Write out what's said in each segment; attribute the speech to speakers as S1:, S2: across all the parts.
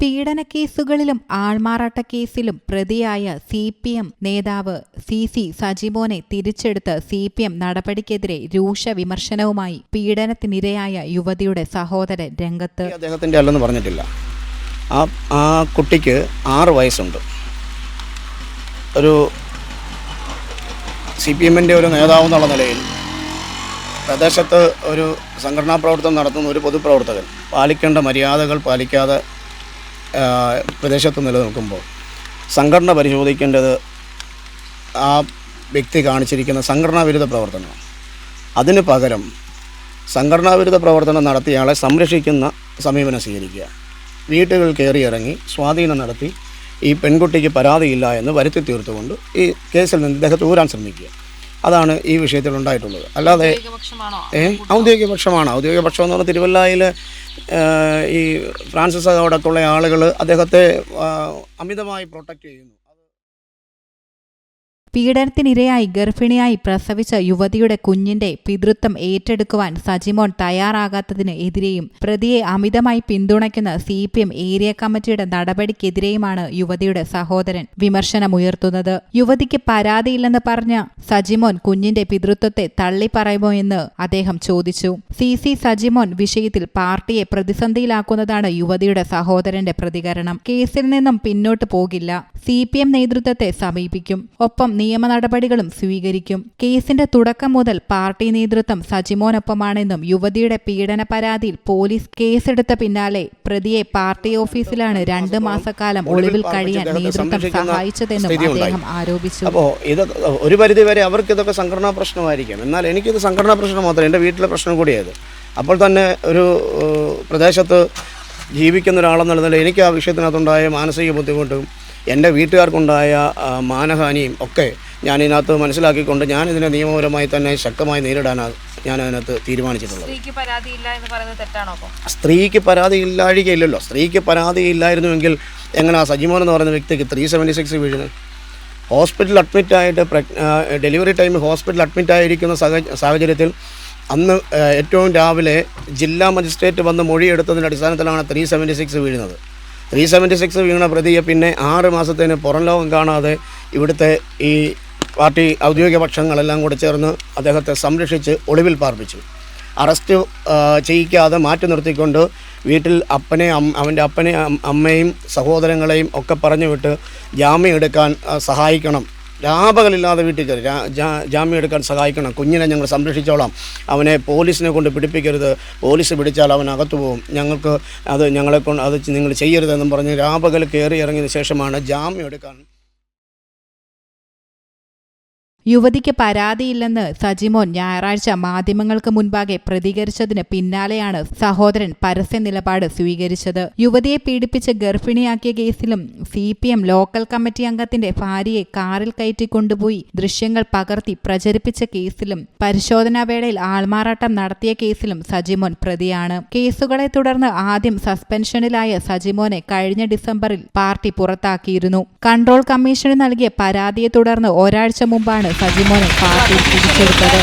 S1: പീഡനക്കേസുകളിലും ആൾമാറാട്ട കേസിലും പ്രതിയായ സി പി എം നേതാവ് സി സി സജിമോനെ തിരിച്ചെടുത്ത് സി പി എം നടപടിക്കെതിരെ രൂക്ഷ വിമർശനവുമായി പീഡനത്തിനിരയായ യുവതിയുടെ സഹോദരൻ രംഗത്ത്
S2: അദ്ദേഹത്തിന്റെ അല്ലെന്ന് പറഞ്ഞിട്ടില്ല. ആ ആ കുട്ടിക്ക് ആറ് വയസ്സുണ്ട്. ഒരു സി പി എമ്മിന്റെ ഒരു നേതാവ് എന്നുള്ള നിലയിൽ പ്രദേശത്ത് ഒരു സംഘടനാ പ്രവർത്തനം നടത്തുന്ന ഒരു പൊതുപ്രവർത്തകൻ പാലിക്കേണ്ട മര്യാദകൾ പാലിക്കാതെ പ്രദേശത്ത് നിലനിൽക്കുമ്പോൾ സംഘടന പരിശോധിക്കേണ്ടത് ആ വ്യക്തി കാണിച്ചിരിക്കുന്ന സംഘടനാ വിരുദ്ധ പ്രവർത്തനമാണ്. അതിന് പകരം സംഘടനാ വിരുദ്ധ പ്രവർത്തനം നടത്തിയയാളെ സംരക്ഷിക്കുന്ന സമീപനം സ്വീകരിക്കുക. വീട്ടുകൾ കയറി ഇറങ്ങി സ്വാധീനം നടത്തി ഈ പെൺകുട്ടിക്ക് പരാതിയില്ല എന്ന് വരുത്തി തീർത്തുകൊണ്ട് ഈ കേസിൽ നിന്ന് ഇദ്ദേഹത്തെ ഊരാൻ ശ്രമിക്കുക. അതാണ് ഈ വിഷയത്തിൽ ഉണ്ടായിട്ടുള്ളത്. അല്ലാതെ ഏ? ഔദ്യോഗിക പക്ഷമാണ് ഔദ്യോഗിക പക്ഷം എന്ന് പറഞ്ഞാൽ തിരുവല്ലയിൽ ഈ ഫ്രാൻസിസ് അടക്കമുള്ള ആളുകൾ അദ്ദേഹത്തെ അമിതമായി പ്രൊട്ടക്റ്റ് ചെയ്യുന്നു.
S1: പീഡനത്തിനിരയായി ഗർഭിണിയായി പ്രസവിച്ച യുവതിയുടെ കുഞ്ഞിന്റെ പിതൃത്വം ഏറ്റെടുക്കുവാൻ സജിമോൻ തയ്യാറാകാത്തതിന് എതിരെയും പ്രതിയെ അമിതമായി പിന്തുണയ്ക്കുന്ന സി പി എം ഏരിയ കമ്മിറ്റിയുടെ നടപടിക്കെതിരെയുമാണ് യുവതിയുടെ സഹോദരൻ വിമർശനമുയർത്തുന്നത്. യുവതിക്ക് പരാതിയില്ലെന്ന് പറഞ്ഞ സജിമോൻ കുഞ്ഞിന്റെ പിതൃത്വത്തെ തള്ളിപ്പറയുമോ എന്ന് അദ്ദേഹം ചോദിച്ചു. സി സി സജിമോൻ വിഷയത്തിൽ പാർട്ടിയെ പ്രതിസന്ധിയിലാക്കുന്നതാണ് യുവതിയുടെ സഹോദരന്റെ പ്രതികരണം. കേസിൽ നിന്നും പിന്നോട്ട് പോകില്ല. സി പി എം നേതൃത്വത്തെ സമീപിക്കും. ഒപ്പം നിയമ നടപടികളും സ്വീകരിക്കും. കേസിന്റെ തുടക്കം മുതൽ പാർട്ടി നേതൃത്വം സജിമോനൊപ്പമാണെന്നും യുവതിയുടെ പീഡന പരാതിയിൽ പോലീസ് കേസെടുത്ത പിന്നാലെ പ്രതിയെ പാർട്ടി ഓഫീസിലാണ് രണ്ട് മാസക്കാലം ഒളിവിൽ കഴിയാൻ നേതൃത്വം സഹായിച്ചതെന്നും അദ്ദേഹം ആരോപിച്ചു.
S2: അപ്പോൾ ഇത് ഒരു പരിധി വരെ അവർക്ക് ഇതൊക്കെ സംഘടനാ പ്രശ്നമായിരിക്കും. എന്നാൽ എനിക്കിത് സംഘടനാ പ്രശ്നം മാത്രമേ എന്റെ വീട്ടിലെ പ്രശ്നം കൂടിയത് അപ്പോൾ തന്നെ ഒരു പ്രദേശത്ത് ജീവിക്കുന്ന ഒരാളെന്നുള്ള നിലയിൽ എനിക്ക് ആ വിഷയത്തിനകത്തുണ്ടായ മാനസിക ബുദ്ധിമുട്ടും എന്റെ വീട്ടുകാർക്കുണ്ടായ മാനഹാനിയും ഒക്കെ ഞാൻ ഇതിനകത്ത് മനസ്സിലാക്കിക്കൊണ്ട് ഞാൻ ഇതിനെ നിയമപരമായി തന്നെ ശക്തമായി നേരിടാനാണ് ഞാൻ അതിനകത്ത് തീരുമാനിച്ചിട്ടുള്ളത്.
S3: സ്ത്രീക്ക്
S2: പരാതി ഇല്ലാഴികയില്ലല്ലോ സ്ത്രീക്ക് പരാതി ഇല്ലായിരുന്നുവെങ്കിൽ എങ്ങനെ ആ സജിമോൻ എന്ന് പറയുന്ന വ്യക്തിക്ക് ത്രീ സെവന്റി സിക്സ് വീഴുന്നത്? ഹോസ്പിറ്റലിൽ അഡ്മിറ്റായിട്ട് ഡെലിവറി ടൈമിൽ ഹോസ്പിറ്റലിൽ അഡ്മിറ്റ് ആയിരിക്കുന്ന സാഹ- സാഹചര്യത്തിൽ അന്ന് ഏറ്റവും രാവിലെ ജില്ലാ മജിസ്ട്രേറ്റ് വന്ന് മൊഴിയെടുത്തതിന്റെ അടിസ്ഥാനത്തിലാണ് ത്രീ സെവന്റി സിക്സ് വീഴുന്നത്. ത്രീ സെവന്റി സിക്സ് വീണ പ്രതിയെ പിന്നെ ആറ് മാസത്തിന് പുറം ലോകം കാണാതെ ഇവിടുത്തെ ഈ പാർട്ടി ഔദ്യോഗിക പക്ഷങ്ങളെല്ലാം കൂടെ ചേർന്ന് അദ്ദേഹത്തെ സംരക്ഷിച്ച് ഒളിവിൽ പാർപ്പിച്ചു. അറസ്റ്റ് ചെയ്യിക്കാതെ മാറ്റി നിർത്തിക്കൊണ്ട് വീട്ടിൽ അപ്പനെ അവന്റെ അപ്പനെ അമ്മയും സഹോദരങ്ങളെയും ഒക്കെ പറഞ്ഞു വിട്ട് ജാമ്യം എടുക്കാൻ സഹായിക്കണം രാപകലില്ലാതെ വീട്ടിൽ കയറി. ജാമ്യം എടുക്കാൻ സഹായിക്കണം. കുഞ്ഞിനെ ഞങ്ങൾ സംരക്ഷിച്ചോളാം. അവനെ പോലീസിനെ കൊണ്ട് പിടിപ്പിക്കരുത്. പോലീസ് പിടിച്ചാൽ അവൻ അകത്തു പോകും. ഞങ്ങൾക്ക് അത് ഞങ്ങളെ കൊണ്ട് അത് നിങ്ങൾ ചെയ്യരുതെന്നും പറഞ്ഞ് രാപകൽ കയറി ഇറങ്ങിയതിന് ശേഷമാണ് ജാമ്യം എടുക്കാൻ
S1: യുവതിക്ക് പരാതിയില്ലെന്ന് സജിമോൻ ഞായറാഴ്ച മാധ്യമങ്ങൾക്ക് മുൻപാകെ പ്രതികരിച്ചതിന് പിന്നാലെയാണ് സഹോദരൻ പരസ്യ നിലപാട് സ്വീകരിച്ചത്. യുവതിയെ പീഡിപ്പിച്ച് ഗർഭിണിയാക്കിയ കേസിലും സി ലോക്കൽ കമ്മിറ്റി അംഗത്തിന്റെ ഭാര്യയെ കാറിൽ കയറ്റി കൊണ്ടുപോയി ദൃശ്യങ്ങൾ പകർത്തി പ്രചരിപ്പിച്ച കേസിലും പരിശോധനാ വേളയിൽ ആൾമാറാട്ടം നടത്തിയ കേസിലും സജിമോൻ പ്രതിയാണ്. കേസുകളെ തുടർന്ന് ആദ്യം സസ്പെൻഷനിലായ സജിമോനെ കഴിഞ്ഞ ഡിസംബറിൽ പാർട്ടി പുറത്താക്കിയിരുന്നു. കൺട്രോൾ കമ്മീഷന് നൽകിയ പരാതിയെ തുടർന്ന് ഒരാഴ്ച മുമ്പാണ് സജിമോനെ പാർട്ടി തിരിച്ചെടുത്തത്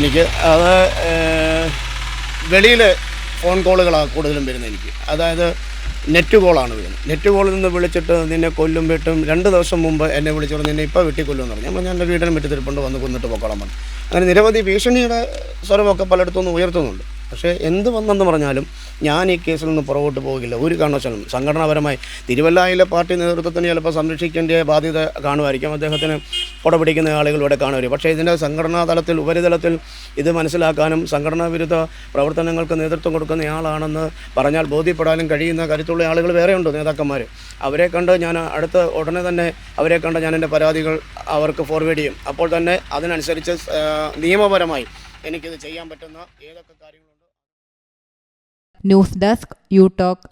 S2: എനിക്ക്. അത് വെളിയിൽ ഫോൺ കോളുകളാണ് കൂടുതലും വരുന്നത് എനിക്ക്. അതായത് നെറ്റ് കോളാണ് വരുന്നത്. നെറ്റ് കോളിൽ നിന്ന് വിളിച്ചിട്ട് നിന്നെ കൊല്ലും വെട്ടും രണ്ട് ദിവസം മുമ്പ് എന്നെ വിളിച്ചോളും നിന്നെ ഇപ്പോൾ വെട്ടിക്കൊല്ലും എന്ന് പറഞ്ഞു. ഞാൻ എന്റെ വീടിനും വെട്ടി തിരുപ്പുണ്ട് വന്ന് കൊന്നിട്ട് പൊക്കോളാൻ പറഞ്ഞു. അങ്ങനെ നിരവധി ഭീഷണിയുടെ സ്വരമൊക്കെ പലയിടത്തുനിന്ന് ഉയർത്തുന്നുണ്ട്. പക്ഷേ എന്ത് വന്നെന്ന് പറഞ്ഞാലും ഞാൻ ഈ കേസിൽ നിന്ന് പുറകോട്ട് പോകില്ല. ഒരു കാരണവശാലും സംഘടനാപരമായി തിരുവല്ലായിലെ പാർട്ടി നേതൃത്വത്തിന് ചിലപ്പോൾ സംരക്ഷിക്കേണ്ട ബാധ്യത കാണുമായിരിക്കും. അദ്ദേഹത്തിന് പുടപിടിക്കുന്ന ആളുകൾ ഇവിടെ കാണുമായിരിക്കും. പക്ഷേ ഇതിന്റെ സംഘടനാ തലത്തിൽ ഉപരിതലത്തിൽ ഇത് മനസ്സിലാക്കാനും സംഘടനാ വിരുദ്ധ പ്രവർത്തനങ്ങൾക്ക് നേതൃത്വം കൊടുക്കുന്ന ആളാണെന്ന് പറഞ്ഞാൽ ബോധ്യപ്പെടാനും കഴിയുന്ന കരുത്തുള്ള ആളുകൾ വേറെയുണ്ട് നേതാക്കന്മാർ അവരെ കണ്ട് ഞാൻ അടുത്ത ഉടനെ തന്നെ അവരെ കണ്ട് ഞാൻ എന്റെ പരാതികൾ അവർക്ക് ഫോർവേഡ് ചെയ്യും. അപ്പോൾ തന്നെ അതിനനുസരിച്ച് നിയമപരമായി എനിക്കിത് ചെയ്യാൻ പറ്റുന്ന ഏതൊക്കെ കാര്യങ്ങളുണ്ടോ?
S1: News desk you talk